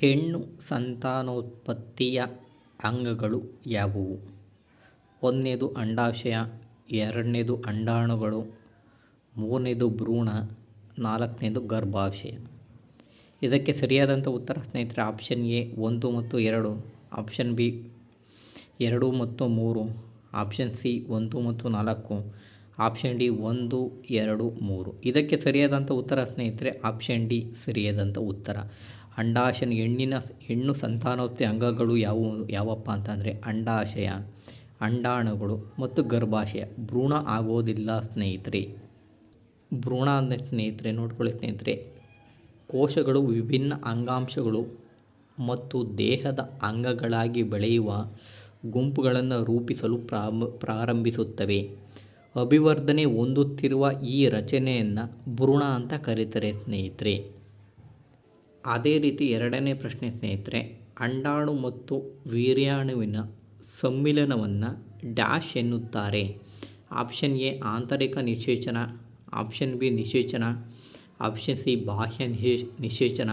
ಹೆಣ್ಣು ಸಂತಾನೋತ್ಪತ್ತಿಯ ಅಂಗಗಳು ಯಾವುವು? ಒಂದನೇದು ಅಂಡಾಶಯ, ಎರಡನೇದು ಅಂಡಾಣುಗಳು, ಮೂರನೇದು ಭ್ರೂಣ, ನಾಲ್ಕನೇದು ಗರ್ಭಾಶಯ. ಇದಕ್ಕೆ ಸರಿಯಾದಂಥ ಉತ್ತರ ಸ್ನೇಹಿತರೆ, ಆಪ್ಷನ್ ಎ ಒಂದು ಮತ್ತು ಎರಡು, ಆಪ್ಷನ್ ಬಿ ಎರಡು ಮತ್ತು ಮೂರು, ಆಪ್ಷನ್ ಸಿ ಒಂದು ಮತ್ತು ನಾಲ್ಕು. ಆಪ್ಷನ್ ಡಿ ಒಂದು, ಎರಡು, ಮೂರು. ಇದಕ್ಕೆ ಸರಿಯಾದಂಥ ಉತ್ತರ ಸ್ನೇಹಿತರೆ, ಆಪ್ಷನ್ ಡಿ ಸರಿಯಾದಂಥ ಉತ್ತರ. ಅಂಡಾಶಯ ಹೆಣ್ಣಿನ ಹೆಣ್ಣು ಸಂತಾನೋತ್ಪತ್ತಿ ಅಂಗಗಳು ಯಾವುವು ಯಾವಪ್ಪ ಅಂತಂದರೆ ಅಂಡಾಶಯ, ಅಂಡಾಣುಗಳು ಮತ್ತು ಗರ್ಭಾಶಯ. ಭ್ರೂಣ ಆಗೋದಿಲ್ಲ ಸ್ನೇಹಿತರೆ. ಭ್ರೂಣ ಅಂದರೆ ಸ್ನೇಹಿತರೆ, ನೋಡ್ಕೊಳ್ಳಿ ಸ್ನೇಹಿತರೆ. ಕೋಶಗಳು ವಿಭಿನ್ನ ಅಂಗಾಂಶಗಳು ಮತ್ತು ದೇಹದ ಅಂಗಗಳಾಗಿ ಬೆಳೆಯುವ ಗುಂಪುಗಳನ್ನು ರೂಪಿಸಲು ಪ್ರಾರಂಭ ಪ್ರಾರಂಭಿಸುತ್ತವೆ. ಅಭಿವರ್ಧನೆ ಹೊಂದುತ್ತಿರುವ ಈ ರಚನೆಯನ್ನು ಭ್ರೂಣ ಅಂತ ಕರೀತಾರೆ ಸ್ನೇಹಿತರೆ. ಅದೇ ರೀತಿ ಎರಡನೇ ಪ್ರಶ್ನೆ ಸ್ನೇಹಿತರೆ, ಅಂಡಾಣು ಮತ್ತು ವೀರ್ಯಾಣುವಿನ ಸಮ್ಮಿಲನವನ್ನು ಡ್ಯಾಶ್ ಎನ್ನುತ್ತಾರೆ. ಆಪ್ಷನ್ ಎ, ಆಂತರಿಕ ನಿಷೇಚನ, ಆಪ್ಷನ್ ಬಿ ನಿಶೇಚನ ಆಪ್ಷನ್ ಸಿ, ಬಾಹ್ಯ ನಿಷೇ, ನಿಷೇಚನ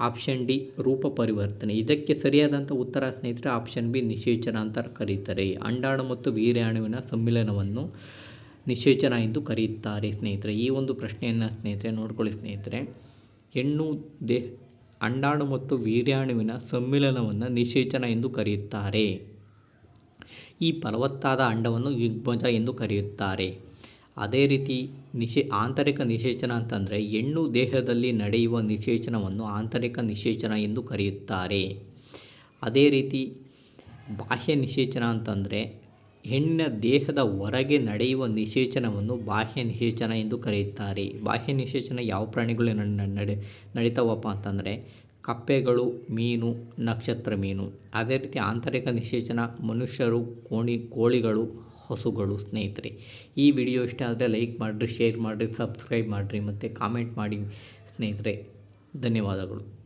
ಆಪ್ಷನ್ ಡಿ ರೂಪ ಪರಿವರ್ತನೆ. ಇದಕ್ಕೆ ಸರಿಯಾದಂಥ ಉತ್ತರ ಸ್ನೇಹಿತರೆ ಆಪ್ಷನ್ ಬಿ ನಿಷೇಚನ ಅಂತ ಕರೀತಾರೆ. ಅಂಡಾಣು ಮತ್ತು ವೀರ್ಯಾಣುವಿನ ಸಮ್ಮಿಲನವನ್ನು ನಿಷೇಚನ ಎಂದು ಕರೆಯುತ್ತಾರೆ ಸ್ನೇಹಿತರೆ. ಈ ಒಂದು ಪ್ರಶ್ನೆಯನ್ನು ಸ್ನೇಹಿತರೆ ನೋಡ್ಕೊಳ್ಳಿ ಸ್ನೇಹಿತರೆ. ಹೆಣ್ಣು ದೇಹ ಅಂಡಾಣು ಮತ್ತು ವೀರ್ಯಾಣುವಿನ ಸಮ್ಮಿಲನವನ್ನು ನಿಷೇಚನ ಎಂದು ಕರೆಯುತ್ತಾರೆ. ಈ ಫಲವತ್ತಾದ ಅಂಡವನ್ನು ಯುಗ್ಮಜ ಎಂದು ಕರೆಯುತ್ತಾರೆ. ಅದೇ ರೀತಿ ನಿಷೇ, ಆಂತರಿಕ ನಿಷೇಚನ ಅಂತಂದರೆ ಹೆಣ್ಣು ದೇಹದಲ್ಲಿ ನಡೆಯುವ ನಿಷೇಚನವನ್ನು ಆಂತರಿಕ ನಿಷೇಚನ ಎಂದು ಕರೆಯುತ್ತಾರೆ. ಅದೇ ರೀತಿ ಬಾಹ್ಯ ನಿಷೇಚನ ಅಂತಂದರೆ ಹೆಣ್ಣಿನ ದೇಹದ ಹೊರಗೆ ನಡೆಯುವ ನಿಷೇಚನವನ್ನು ಬಾಹ್ಯ ನಿಷೇಚನ ಎಂದು ಕರೆಯುತ್ತಾರೆ. ಬಾಹ್ಯ ನಿಷೇಚನ ಯಾವ ಪ್ರಾಣಿಗಳು ನಡೆ, ನಡೀತಾವಪ್ಪ ಅಂತಂದರೆ ಕಪ್ಪೆಗಳು, ಮೀನು, ನಕ್ಷತ್ರ ಮೀನು. ಅದೇ ರೀತಿ ಆಂತರಿಕ ನಿಷೇಚನ ಮನುಷ್ಯರು, ಕೋಣಿ, ಕೋಳಿಗಳು ಹಸುಗಳು ಸ್ನೇಹಿತರೆ. ಈ ವಿಡಿಯೋ ಇಷ್ಟ ಆದರೆ ಲೈಕ್ ಮಾಡಿರಿ, ಶೇರ್ ಮಾಡಿರಿ, ಸಬ್ಸ್ಕ್ರೈಬ್ ಮಾಡಿರಿ ಮತ್ತು ಕಾಮೆಂಟ್ ಮಾಡಿ ಸ್ನೇಹಿತರೆ. ಧನ್ಯವಾದಗಳು.